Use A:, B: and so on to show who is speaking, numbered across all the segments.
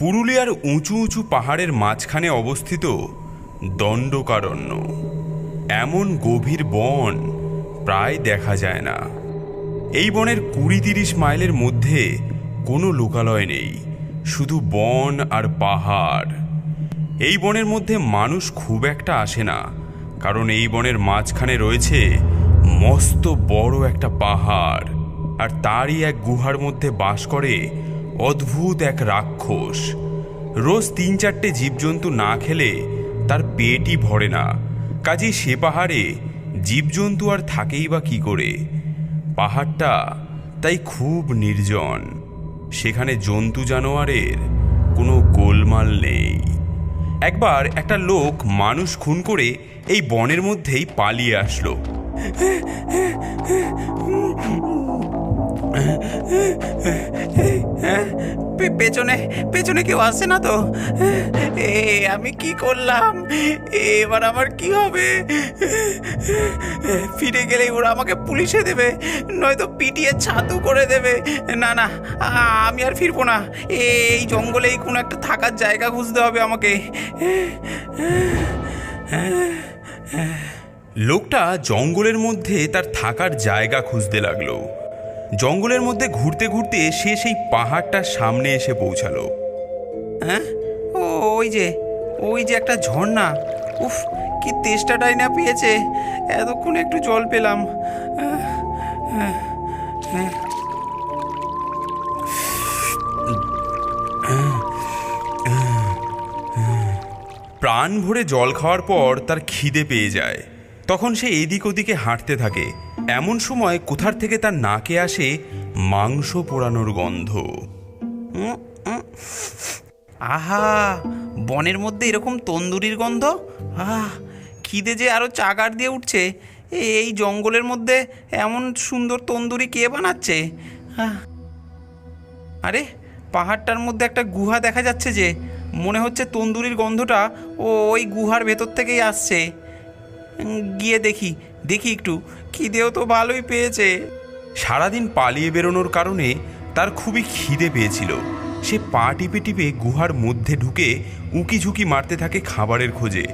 A: পুরুলিয়ার উঁচু উঁচু পাহাড়ের মাঝখানে অবস্থিত দণ্ডকারণ্য। এমন গভীর বন প্রায় দেখা যায় না। এই বনের কুড়ি তিরিশ মাইলের মধ্যে কোনো লোকালয় নেই, শুধু বন আর পাহাড়। এই বনের মধ্যে মানুষ খুব একটা আসে না, কারণ এই বনের মাঝখানে রয়েছে মস্ত বড় একটা পাহাড়, আর তারই এক গুহার মধ্যে বাস করে অদ্ভুত এক রাক্ষস। রোজ তিন চারটে জীবজন্তু না খেলে তার পেটই ভরে না। কাজেই সে পাহাড়ে জীবজন্তু আর থাকেই বা কি করে? পাহাড়টা তাই খুব নির্জন। সেখানে জন্তু জানোয়ারের কোনো গোলমাল নেই। একবার একটা লোক মানুষ খুন করে এই বনের মধ্যেই পালিয়ে আসলো।
B: পেছনে পেছনে কেউ আসে না তো? এ, আমি কি করলাম? এবার আমার কি হবে? ফিরে গেলে ওরা আমাকে পুলিশে দেবে, নয়তো পিটিয়ে ছাতু করে দেবে। না না, আমি আর ফিরবো না। এই জঙ্গলেই কোনো একটা থাকার জায়গা খুঁজতে হবে আমাকে।
A: লোকটা জঙ্গলের মধ্যে তার থাকার জায়গা খুঁজতে লাগল। জঙ্গলের মধ্যে ঘুরতে ঘুরতে সে সেই পাহাড়টার সামনে এসে পৌঁছালো।
B: হ্যাঁ? ও ওই যে ওই যে একটা ঝর্ণা। উফ কি তেষ্টাটাই না পেয়েছে। এতক্ষণ একটু জল পেলাম।
A: প্রাণ ভরে জল খাওয়ার পর তার খিদে পেয়ে যায়। তখন সে এদিক ওদিকে হাঁটতে থাকে। এমন সময় কোথার থেকে তার নাকে আসে মাংস পোড়ানোর গন্ধ।
B: আহা, বনের মধ্যে এরকম তন্দুরির গন্ধ? আহ, খিদে যে আরও চাগার দিয়ে উঠছে। এই জঙ্গলের মধ্যে এমন সুন্দর তন্দুরি কে বানাচ্ছে। আরে, পাহাড়টার মধ্যে একটা গুহা দেখা যাচ্ছে যে, মনে হচ্ছে তন্দুরির গন্ধটা ও ওই গুহার ভেতর থেকেই আসছে। গিয়ে দেখি দেখি একটু, খিদেও তো ভালোই পেয়েছে।
A: সারাদিন পালিয়ে বেরোনোর কারণে তার খুবই খিদে পেয়েছিল। সে পা টিপে টিপে গুহার মধ্যে ঢুকে উকি ঝুঁকি মারতে থাকে খাবারের খোঁজে।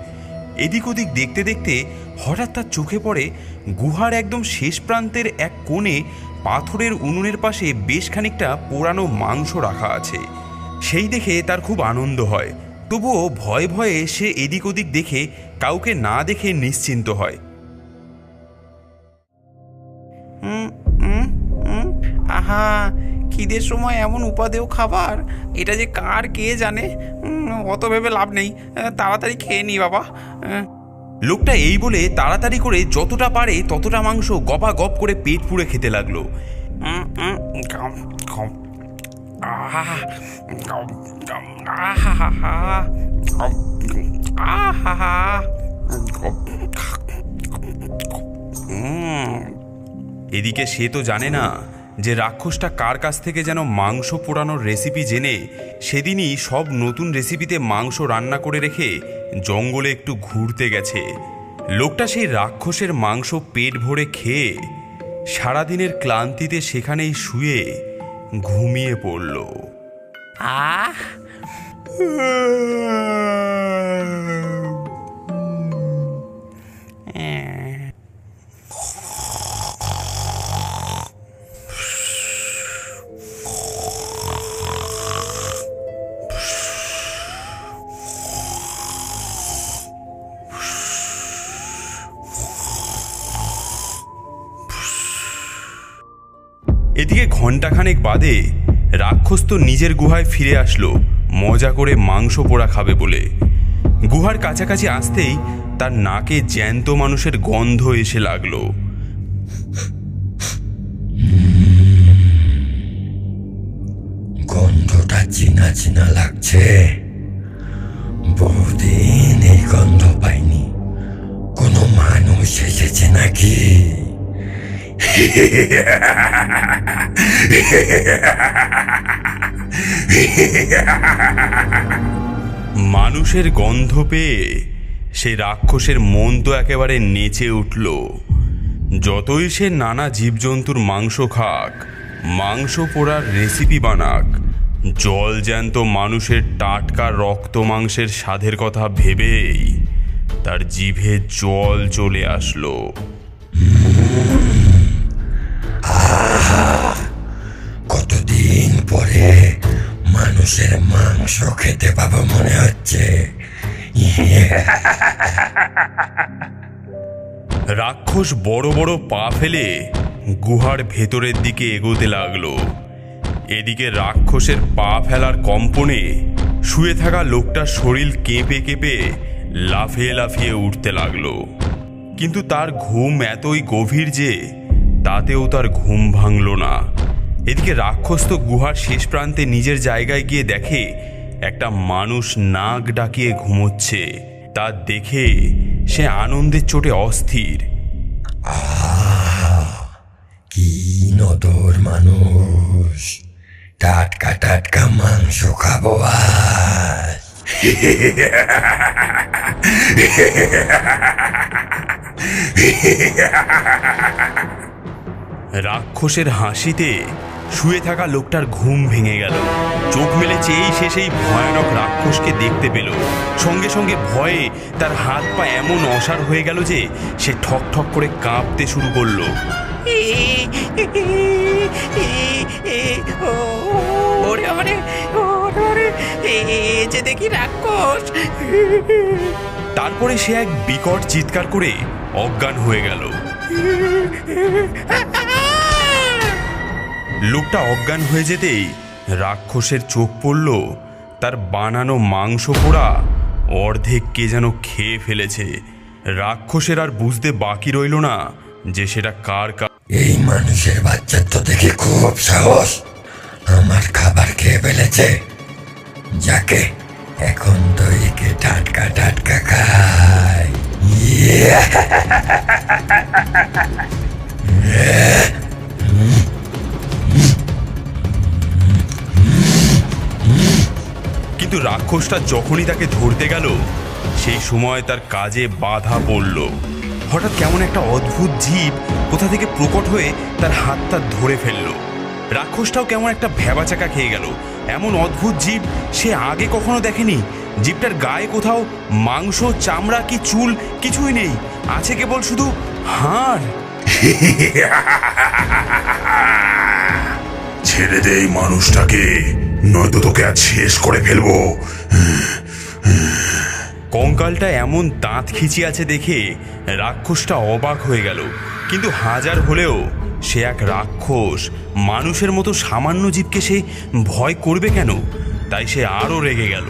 A: এদিক ওদিক দেখতে দেখতে হঠাৎ তার চোখে পড়ে গুহার একদম শেষ প্রান্তের এক কোণে পাথরের উনুনের পাশে বেশ খানিকটা পোড়ানো মাংস রাখা আছে। সেই দেখে তার খুব আনন্দ হয়। তবুও ভয়ে ভয়ে সে এদিক ওদিক দেখে কাউকে না দেখে নিশ্চিন্ত হয়।
B: আহা খিদের সময় এমন উপাদেয় খাবার? এটা যে কার কে জানে? অত ভেবে লাভ নেই। তাড়াতাড়ি খেয়ে নি বাবা।
A: লোকটা এই বলে তাড়াতাড়ি করে যতটা পারে ততটা মাংস গপা গপ করে পেট পুড়ে খেতে লাগল।
B: আহা,
A: এদিকে সে তো জানে না যে রাক্ষসটা কার কাছ থেকে যেন মাংস পোড়ানোর রেসিপি জেনে সেদিনই সব নতুন রেসিপিতে মাংস রান্না করে রেখে জঙ্গলে একটু ঘুরতে গেছে। লোকটা সেই রাক্ষসের মাংস পেট ভরে খেয়ে সারাদিনের ক্লান্তিতে সেখানেই শুয়ে ঘুমিয়ে পড়ল।
B: আহ!
A: এদিকে ঘন্টাখানেক বাদে রাক্ষস তো নিজের গুহায় ফিরে আসলো, মজা করে মাংস পোড়া খাবে বলে। গুহার কাছাকাছি আসতেই তার নাকে জ্যান্ত মানুষের গন্ধ এসে লাগল।
C: গন্ধটা চিনা চিনা লাগছে। বহুদিন এই গন্ধ পাইনি। কোনো মানুষ এসেছে নাকি?
A: মানুষের গন্ধ পেয়ে সে রাক্ষসের মন তো একেবারে নেচে উঠল। যতই সে নানা জীবজন্তুর মাংস খাক, মাংস পোড়ার রেসিপি বানাক, জল জ্যান্ত মানুষের টাটকা রক্ত মাংসের স্বাদের কথা ভেবেই তার জিভে জল চলে আসলো।
C: মানুষের মাংস খেতে পাবো মনে হচ্ছে।
A: রাক্ষস বড় বড় পা ফেলে গুহার ভেতরের দিকে এগোতে লাগল। এদিকে রাক্ষসের পা ফেলার কম্পনে শুয়ে থাকা লোকটার শরীর কেঁপে কেঁপে লাফিয়ে লাফিয়ে উঠতে লাগল। কিন্তু তার ঘুম এতই গভীর যে তাতেও তার ঘুম ভাঙল না। এদিকে রাক্ষস তো গুহার শেষ প্রান্তে নিজের জায়গায় গিয়ে দেখে একটা মানুষ নাক ডাকিয়ে ঘুমোচ্ছে। তা দেখে সে আনন্দের চোটে অস্থির।
C: কি নদর মানুষ। টাটকা টাটকা মাংস খাব আজ।
A: রাক্ষসের হাসিতে শুয়ে থাকা লোকটার ঘুম ভেঙে গেল। চোখ মেলে চেয়েই সে সেই ভয়ানক রাক্ষসকে দেখতে পেল। সঙ্গে সঙ্গে ভয়ে তার হাত পা এমন অসার হয়ে গেল যে সে ঠক ঠক করে কাঁপতে শুরু করল।
B: ওরে ওরে ওরে ওরে এ যে দেখি রাক্ষস।
A: তারপরে সে এক বিকট চিৎকার করে অজ্ঞান হয়ে গেল। লোকটা অজ্ঞান হয়ে যেতেই রাক্ষসের চোখ পড়ল। তার বানানো মাংস পোড়া অর্ধেক কে যেন খেয়ে ফেলেছে। রাক্ষসের আর বুঝতে বাকি রইল না যে সেটা কার
C: এই মানুষের বাচ্চার তো দেখে খুব সাহস। আমার খাবার খেয়ে ফেলেছে। যাকে এখন তো একে টাটকা টাটকা খাই
A: কিন্তু রাক্ষসটা যখনই তাকে ধরতে গেল, সেই সময় তার কাজে বাধা পড়ল। হঠাৎ কেমন একটা অদ্ভুত জীব কোথা থেকে প্রকট হয়ে তার হাতটা ধরে ফেলল। রাক্ষসটাও কেমন একটা ভ্যাবাচাকা খেয়ে গেল। এমন অদ্ভুত জীব সে আগে কখনো দেখেনি। জীবটার গায়ে কোথাও মাংস, চামড়া কি চুল কিছুই নেই। আছে কেবল শুধু হাড়।
D: ছেড়ে দে এই মানুষটাকে। নয়তো তোকে আজ শেষ করে ফেলব।
A: কঙ্কালটা এমন দাঁত খিচি আছে দেখে রাক্ষসটা অবাক হয়ে গেল। কিন্তু হাজার হলেও সে এক রাক্ষস মানুষের মতো সামান্য জীবকে সে ভয় করবে কেন? তাই সে আরও রেগে গেল।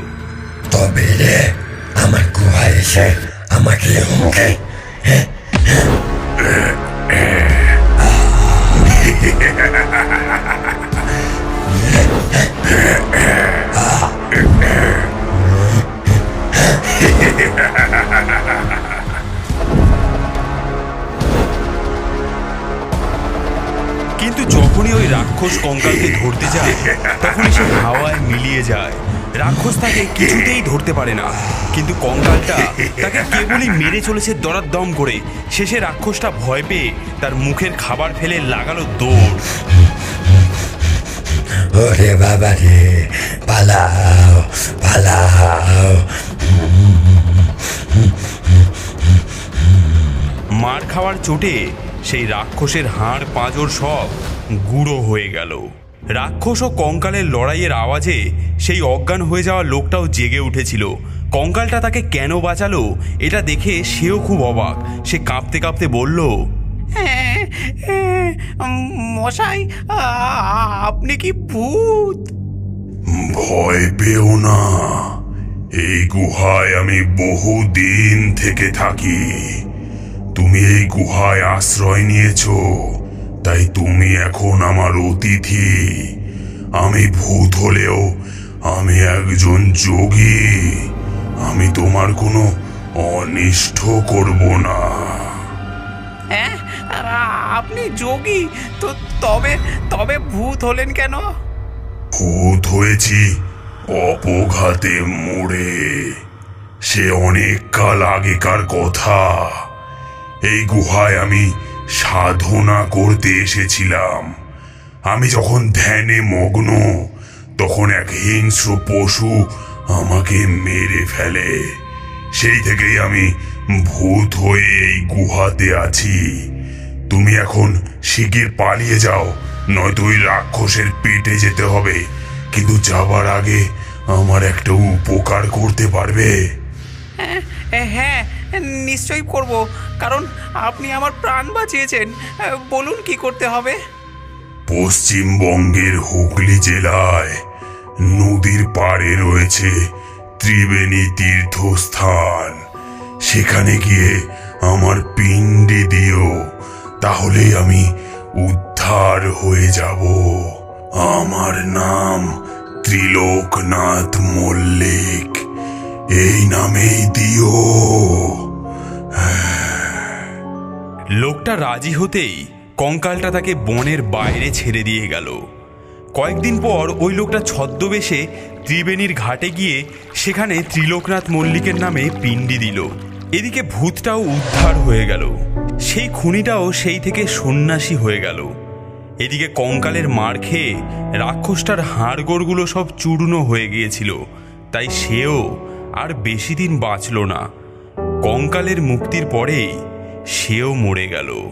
C: তবে রে আমার গুহায় এসে আমাকে হুমকে।
A: কিন্তু যখনই ওই রাক্ষস কঙ্কালকে ধরতে যায়, তখনই সে হাওয়ায় মিলিয়ে যায়। রাক্ষস তাকে কিছুতেই ধরতে পারে না। কিন্তু কঙ্কালটা তাকে কেবলই মেরে চলেছে দরার দম করে। শেষে রাক্ষসটা ভয় পেয়ে তার মুখের খাবার ফেলে লাগালো দৌড়।
C: ওরে বাবা রে পালাও পালাও।
A: মার খাওয়ার চোটে সেই রাক্ষসের হাড় পাঁজর সব গুঁড়ো হয়ে গেল। রাক্ষস ও কঙ্কালের লড়াইয়ের আওয়াজে সেই অজ্ঞান হয়ে যাওয়া লোকটাও জেগে উঠেছিল। কঙ্কালটা তাকে কেন বাঁচালো এটা দেখে সেও খুব অবাক। সে কাঁপতে কাঁপতে বলল
B: হ্যাঁ, হ্যাঁ, মশাই আপনি কি ভূত?
D: ভয় পেও না। এই গুহায় আমি বহু দিন থেকে থাকি। তুমি এই গুহায় আশ্রয় নিয়েছ তাই তুমি এখন আমার অতিথি। আমি ভূত হলেও আমি একজন যোগী। আমি তোমার কোনো অনিষ্ট করব না।
B: হ্যাঁ? আপনি যোগী, তো তবে তবে ভূত হলেন কেন?
D: ভূত হয়েছি, অপঘাতে মরে। সে অনেক কাল আগেকার কথা। এই গুহায় আমি সাধনা করতে এসেছিলাম। আমি যখন ধ্যানে মগ্ন, তখন এক হিংস্র পশু আমাকে মেরে ফেলে। সেই থেকেই আমি ভূত হয়ে এই গুহাতে আছি। তুমি এখন শিগগির পালিয়ে যাও। নয়তো ওই রাক্ষসের পেটে যেতে হবে। কিন্তু যাবার আগে আমার একটা উপকার করতে পারবে।
B: এ, হ্যাঁ নিশ্চয়ই করব। কারণ আপনি আমার প্রাণ বাঁচিয়েছেন। বলুন কি করতে হবে?
D: পশ্চিমবঙ্গের হুগলি জেলায় নদীর পাড়ে রয়েছে ত্রিবেণী তীর্থস্থান। সেখানে গিয়ে আমার পিণ্ডি দিও। তাহলেই আমি উদ্ধার হয়ে যাব। আমার নাম ত্রিলোকনাথ মল্লিক। এই নামেই দিও।
A: লোকটা রাজি হতেই কঙ্কালটা তাকে বনের বাইরে ছেড়ে দিয়ে গেল। কয়েকদিন পর ওই লোকটা ছদ্মবেশে ত্রিবেণীর ঘাটে গিয়ে সেখানে ত্রিলোকনাথ মল্লিকের নামে পিণ্ডি দিল। এদিকে ভূতটাও উদ্ধার হয়ে গেল। সেই খুনিটাও সেই থেকে সন্ন্যাসী হয়ে গেল। এদিকে কঙ্কালের মার খেয়ে রাক্ষসটার হাড়গোড়গুলো সব চূর্ণ হয়ে গিয়েছিল, তাই সেও আর বেশি দিন বাঁচল না। কঙ্কালের মুক্তির পরেই সেও মরে গেল।